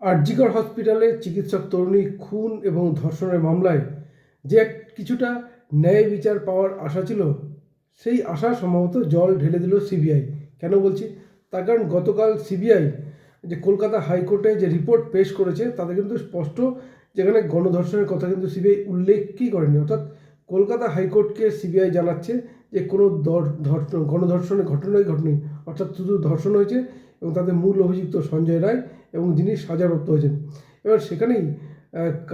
আরজিকর হসপিটালে চিকিৎসক তরুণী খুন এবং ধর্ষণের মামলায় যে কিছুটা ন্যায় বিচার পাওয়ার আশা ছিল, সেই আশা সম্ভবত জল ঢেলে দিল সিবিআই। কেন বলছি? তার কারণ গতকাল সিবিআই যে কলকাতা হাইকোর্টে যে রিপোর্ট পেশ করেছে, তাতে কিন্তু স্পষ্ট যেখানে গণধর্ষণের কথা কিন্তু সিবিআই উল্লেখই করেনি। অর্থাৎ কলকাতা হাইকোর্টকে সিবিআই জানাচ্ছে যে কোনো গণধর্ষণের ঘটনাই ঘটেনি, অর্থাৎ শুধু ধর্ষণ হয়েছে এবং তাদের মূল অভিযুক্ত সঞ্জয় রায় এবং যিনি সাজাপ্রাপ্ত হয়েছেন। এবার সেখানেই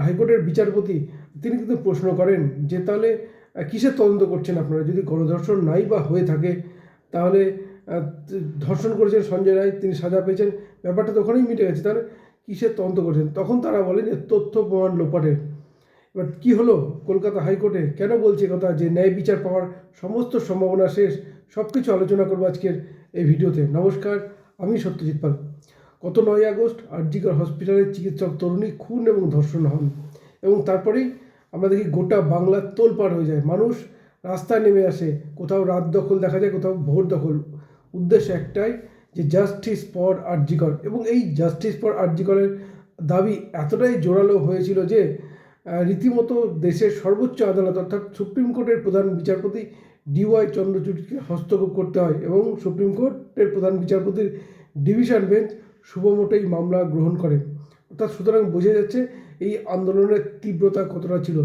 হাইকোর্টের বিচারপতি তিনি কিন্তু প্রশ্ন করেন যে তাহলে কিসের তদন্ত করছেন আপনারা? যদি গণধর্ষণ নাই বা হয়ে থাকে, তাহলে ধর্ষণ করেছেন সঞ্জয় রায়, তিনি সাজা পেয়েছেন, ব্যাপারটা তো ওখানেই মিটে গেছে। তাহলে কিসের তদন্ত করছেন? তখন তারা বলেন যে তথ্য প্রমাণ লোপাটের। এবার কী হলো? কলকাতা হাইকোর্টে কেন বলছে কথা? যে ন্যায় বিচার পাওয়ার সমস্ত সম্ভাবনা শেষ সব কিছু আলোচনা করব আজকের এই ভিডিওতে। নমস্কার, আমি সত্যজিৎ পাল। গত নয় আগস্ট আরজিকর হসপিটালের চিকিৎসক তরুণী খুন এবং ধর্ষণ হন এবং তারপরেই আমরা দেখি গোটা বাংলা তোলপাড় হয়ে যায়। মানুষ রাস্তায় নেমে আসে, কোথাও রাত দখল দেখা যায়, কোথাও ভোর দখল। উদ্দেশ্য একটাই যে জাস্টিস ফর আরজিকর। এবং এই জাস্টিস ফর আরজিকরের দাবি এতটাই জোরালো হয়েছিল যে রীতিমতো দেশের সর্বোচ্চ আদালত অর্থাৎ সুপ্রিম কোর্টের প্রধান বিচারপতি ডিওয়াই চন্দ্রচূড়কে হস্তক্ষেপ করতে হয় এবং সুপ্রিম কোর্টের প্রধান বিচারপতির ডিভিশন বেঞ্চ শুভমোটেই মামলা গ্রহণ করে। অর্থাৎ সুতরাং বোঝা যাচ্ছে এই আন্দোলনের তীব্রতা কতটা ছিল।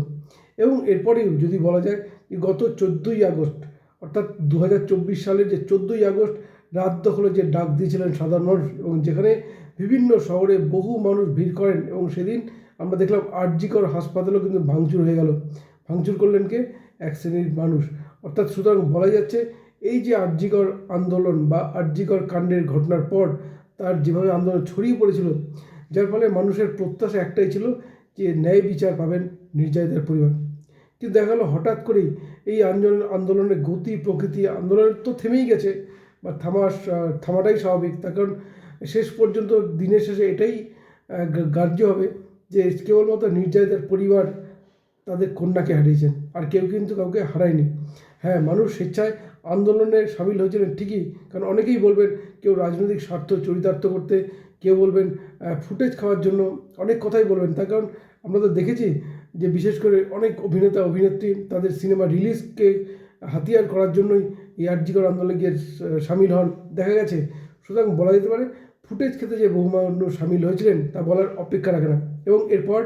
এবং এরপরেও যদি বলা যায় যে গত চোদ্দোই আগস্ট, অর্থাৎ দু হাজার চব্বিশ সালের যে চোদ্দোই আগস্ট, রাত দখলে যে ডাক দিয়েছিলেন সাধারণ মানুষ এবং যেখানে বিভিন্ন শহরে বহু মানুষ ভিড় করেন এবং সেদিন আমরা দেখলাম আরজিকর হাসপাতালও কিন্তু ভাঙচুর হয়ে গেল। ভাঙচুর করলেন কে? এক শ্রেণির মানুষ। অর্থাৎ সুতরাং বলা যাচ্ছে এই যে আরজিকর আন্দোলন বা আরজিকর কাণ্ডের ঘটনার পর তার যেভাবে আন্দোলন ছড়িয়ে পড়েছিল, যার ফলে মানুষের প্রত্যাশা একটাই ছিল যে ন্যায় বিচার পাবেন নির্যাতিতের পরিবার। কিন্তু দেখা গেলো হঠাৎ করেই এই আন্দোলন আন্দোলনের গতি, প্রকৃতি আন্দোলন তো থেমেই গেছে, বা থামা থামাটাই স্বাভাবিক। তার কারণ শেষ পর্যন্ত দিনের শেষে এটাই গ্রাহ্য হবে যে কেবলমাত্র নির্যাতিতের পরিবার তাদের কন্যাকে হারিয়েছেন, আর কেউ কিন্তু কাউকে হারায়নি। হ্যাঁ মানুষ স্বেচ্ছায় আন্দোলনে সামিল হয়েছিলেন ঠিকই, কারণ অনেকেই বলবেন কেউ রাজনৈতিক স্বার্থ চরিতার্থ করতে, কেউ বলবেন ফুটেজ খাওয়ার জন্য অনেক কথাই বলবেন। তার কারণ আমরা তো দেখেছি যে বিশেষ করে অনেক অভিনেতা, অভিনেত্রী তাদের সিনেমা রিলিজকে হাতিয়ার করার জন্যই এই আর্জিকর আন্দোলনে গিয়ে সামিল হন। দেখা গেছে, সুতরাং বলা যেতে পারে ফুটেজ খেতে যে বহু মানুষ সামিল হয়েছিলেন তা বলার অপেক্ষা রাখে না। এবং এরপর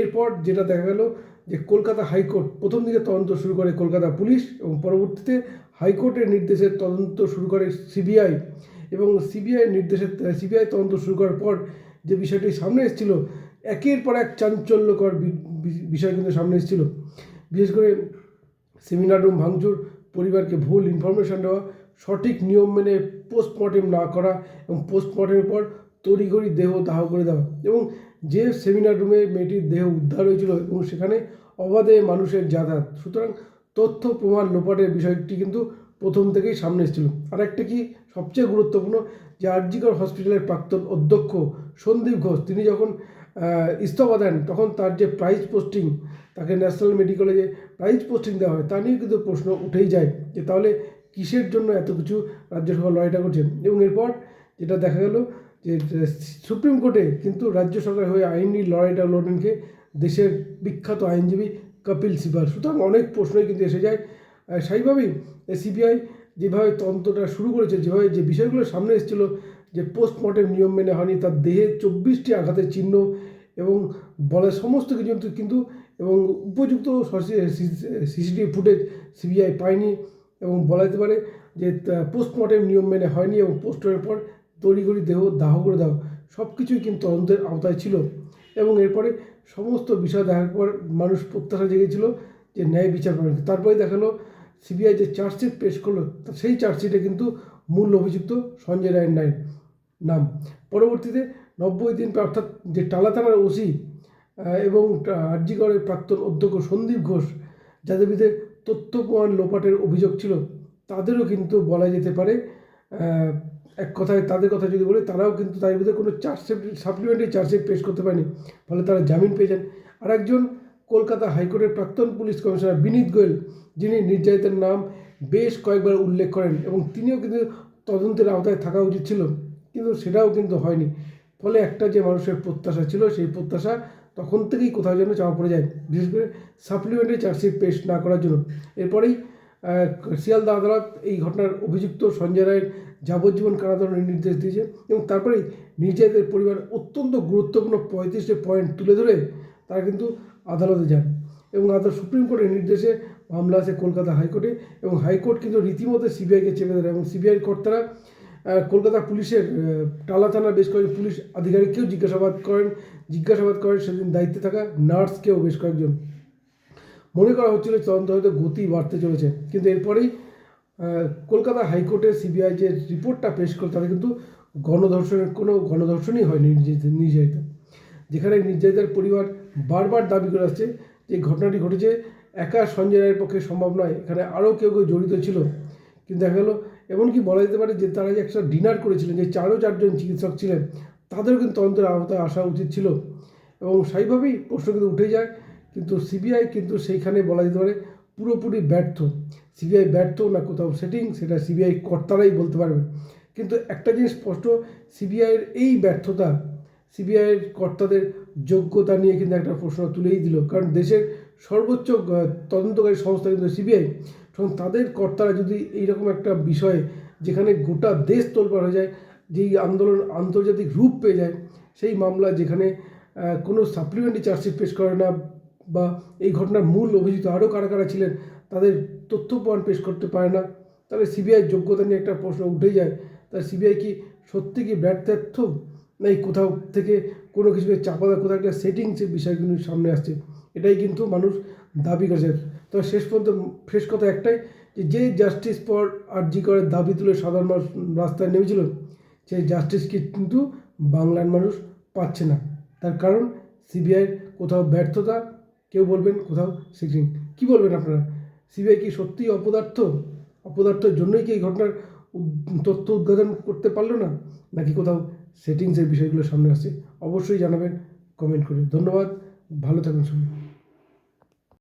এরপর যেটা দেখা গেল যে কলকাতা হাইকোর্ট, প্রথম দিকে তদন্ত শুরু করে কলকাতা পুলিশ এবং পরবর্তীতে হাইকোর্টের নির্দেশে তদন্ত শুরু করে সিবিআই। এবং সিবিআই নির্দেশে, সিবিআই তদন্ত শুরু করার পর যে বিষয়টি সামনে এসেছিল, একের পর এক চাঞ্চল্যকর বিষয় কিন্তু সামনে এসেছিল। বিশেষ করে সেমিনার রুম ভাঙচুর, পরিবারকে ভুল ইনফরমেশন দেওয়া, সঠিক নিয়ম মেনে পোস্টমর্টেম না করা এবং পোস্টমর্টেমের পর তড়িঘড়ি দেহ দাহ করে দেওয়া এবং যে সেমিনার রুমে মেয়েটির দেহ উদ্ধার হয়েছিল এবং সেখানে অবাধে মানুষের যাতায়াত। সুতরাং তথ্য প্রমাণ লোপাটের বিষয়টি কিন্তু প্রথম থেকেই সামনে এসেছিল। আর একটা কি সবচেয়ে গুরুত্বপূর্ণ, যে আরজিকর হসপিটালের প্রাক্তন অধ্যক্ষ সন্দীপ ঘোষ, তিনি যখন ইস্তফা দেন, তখন তার যে প্রাইজ পোস্টিং তাকে ন্যাশনাল মেডিকেলে যে প্রাইজ পোস্টিং দেওয়া হয়, তা নিয়ে কিন্তু প্রশ্ন উঠেই যায়, যে তাহলে কিসের জন্য এত কিছু রাজ্য সরকার লড়াইটা করছেন? এবং এরপর যেটা দেখা গেল, যে সুপ্রিম কোর্টে কিন্তু রাজ্য সরকার হয়ে আইনি লড়াইটা লড়বেন কে দেশের বিখ্যাত আইনজীবী কপিল সিবাল সুতরাং অনেক প্রশ্নই কিন্তু এসে যায় স্বাভাবিকভাবেই সিবিআই যেভাবে তদন্তটা শুরু করেছে, যেভাবে যে বিষয়গুলো সামনে এসেছিল, যে পোস্টমর্টেম নিয়ম মেনে হয়নি, তার দেহে চব্বিশটি আঘাতের চিহ্ন এবং বলে সমস্ত কিছু কিন্তু এবং উপযুক্ত সিসিটিভি ফুটেজ সিবিআই পায়নি এবং বলা যেতে পারে যে পোস্টমর্টেম নিয়ম মেনে হয়নি এবং পোস্টমর্টের পর তড়িঘড়ি দেহ দাহ করে দাও সব কিছুই কিন্তু তদন্তের আওতায় ছিল এবং এরপরে সমস্ত বিষয় দেখার পর মানুষ প্রত্যাশা জেগেছিল যে ন্যায় বিচার পাবেন তারপরে দেখাল সিবিআই যে চার্জশিট পেশ করল সেই চার্জশিটে কিন্তু মূল অভিযুক্ত সঞ্জয় রায়ের নাই নাম। পরবর্তীতে নব্বই দিন অর্থাৎ যে টালা থানার ওসি এবং আরজিগড়ের প্রাক্তন অধ্যক্ষ সন্দীপ ঘোষ যাদের বিরুদ্ধে তথ্য প্রমাণ লোপাটের অভিযোগ ছিল, তাদেরও কিন্তু বলা যেতে পারে এক কথায় তাদের কথা যদি বলি, তারাও কিন্তু তাদের বিরুদ্ধে কোনো চার্জশিট সাপ্লিমেন্টারি চার্জশিট পেশ করতে পারেনি, ফলে তারা জামিন পেয়ে যান। আর একজন কলকাতা হাইকোর্টের প্রাক্তন পুলিশ কমিশনার বিনীত গোয়েল, যিনি নির্যাতিতের নাম বেশ কয়েকবার উল্লেখ করেন এবং তিনিও কিন্তু তদন্তের আওতায় থাকা উচিত ছিল, কিন্তু সেটাও কিন্তু হয়নি। ফলে একটা যে মানুষের প্রত্যাশা ছিল, সেই প্রত্যাশা তখন থেকেই কোথাও যেন চাপা পড়ে যায়, বিশেষ করে সাপ্লিমেন্টারি চার্জশিট পেশ না করার জন্য। এরপরেই শিয়ালদা আদালত এই ঘটনার অভিযুক্ত সঞ্জয় রায়ের যাবজ্জীবন কারাদণ্ডের নির্দেশ দিয়েছে এবং তারপরেই নির্যাতিতের পরিবার অত্যন্ত গুরুত্বপূর্ণ পঁয়ত্রিশটি পয়েন্ট তুলে ধরে তারা কিন্তু আদালতে যান এবং আদালত সুপ্রিম কোর্টের নির্দেশে মামলা আছে কলকাতা হাইকোর্টে এবং হাইকোর্ট কিন্তু রীতিমতো সিবিআইকে চেপে ধরে এবং সিবিআই কর্তারা কলকাতা পুলিশের টালা থানার বেশ কয়েকজন পুলিশ আধিকারিককেও জিজ্ঞাসাবাদ করেন জিজ্ঞাসাবাদ করেন, সেদিন দায়িত্বে থাকা নার্সকেও বেশ কয়েকজন। মনে করা হচ্ছিল তদন্ত হয়তো গতি বাড়তে চলেছে, কিন্তু এরপরেই কলকাতা হাইকোর্টের সিবিআই যে রিপোর্টটা পেশ করে তাতে কিন্তু গণধর্ষণের কোনো গণধর্ষণই হয়নি নির্যাতিত যেখানে নির্যাতিতার পরিবার বারবার দাবি করে আসছে যে ঘটনাটি ঘটেছে, একা সঞ্জয় রায়ের পক্ষে সম্ভব নয়। এখানে আরও কেউ কেউ জড়িত ছিল। কিন্তু দেখা গেলো, এমনকি বলা যেতে পারে যে তারা যে একটা ডিনার করেছিলেন, যে চারও চারজন চিকিৎসক ছিলেন, তাদেরও কিন্তু তদন্তের আওতায় আসা উচিত ছিল। এবং সেইভাবেই প্রশ্ন কিন্তু উঠে যায়, কিন্তু সিবিআই কিন্তু সেইখানে বলা যেতে পারে পুরোপুরি ব্যর্থ। সিবিআই ব্যর্থ না কোথাও সেটিং, সেটা সিবিআই কর্তারাই বলতে পারবে কিন্তু একটা জিনিস স্পষ্ট, সিবিআইয়ের এই ব্যর্থতা সিবিআইয়ের কর্তাদের যোগ্যতা নিয়ে কিন্তু একটা প্রশ্ন তুলেই দিল। কারণ দেশের সর্বোচ্চ তদন্তকারী সংস্থা কিন্তু সিবিআই এবং তাদের কর্তারা যদি এইরকম একটা বিষয়ে যেখানে গোটা দেশ তোলপাড় হয়ে যায়, যেই আন্দোলন আন্তর্জাতিক রূপ পেয়ে যায়, সেই মামলা যেখানে কোনো সাপ্লিমেন্টারি চার্জশিট পেশ করে না বা এই ঘটনার মূল অভিযুক্ত আরও কারা কারা ছিলেন, তাদের তথ্য প্রমাণ পেশ করতে পারে না, তাহলে সিবিআই যোগ্যতা নিয়ে একটা প্রশ্ন উঠে যায়। তাহলে সিবিআই কি সত্যি কি ব্যর্থার্থ নাকি কোথাও থেকে কোনো কিছুকে চাপা দেওয়া কোথাও একটা সেটিংসের বিষয়গুলো সামনে আসছে, এটাই কিন্তু মানুষ দাবি করেছে। তো শেষ পর্যন্ত শেষ কথা একটাই যে যে জাস্টিস পর আর্জি করে দাবি তুলে সাধারণ মানুষ রাস্তায় নেমেছিল সেই জাস্টিসকে কিন্তু বাংলার মানুষ পাচ্ছে না। তার কারণ সিবিআইয়ের কোথাও ব্যর্থতা, কেউ বলবেন কোথাও সিটিং কী বলবেন আপনারা? সিবিআই কি সত্যিই অপদার্থ? অপদার্থের জন্যই কি এই ঘটনার তথ্য উদ্ঘাটন করতে পারল না? নাকি কোথাও সেটিংসের বিষয়গুলো সামনে আসছে অবশ্যই জানাবেন কমেন্ট করে ধন্যবাদ ভালো থাকবেন সবাই।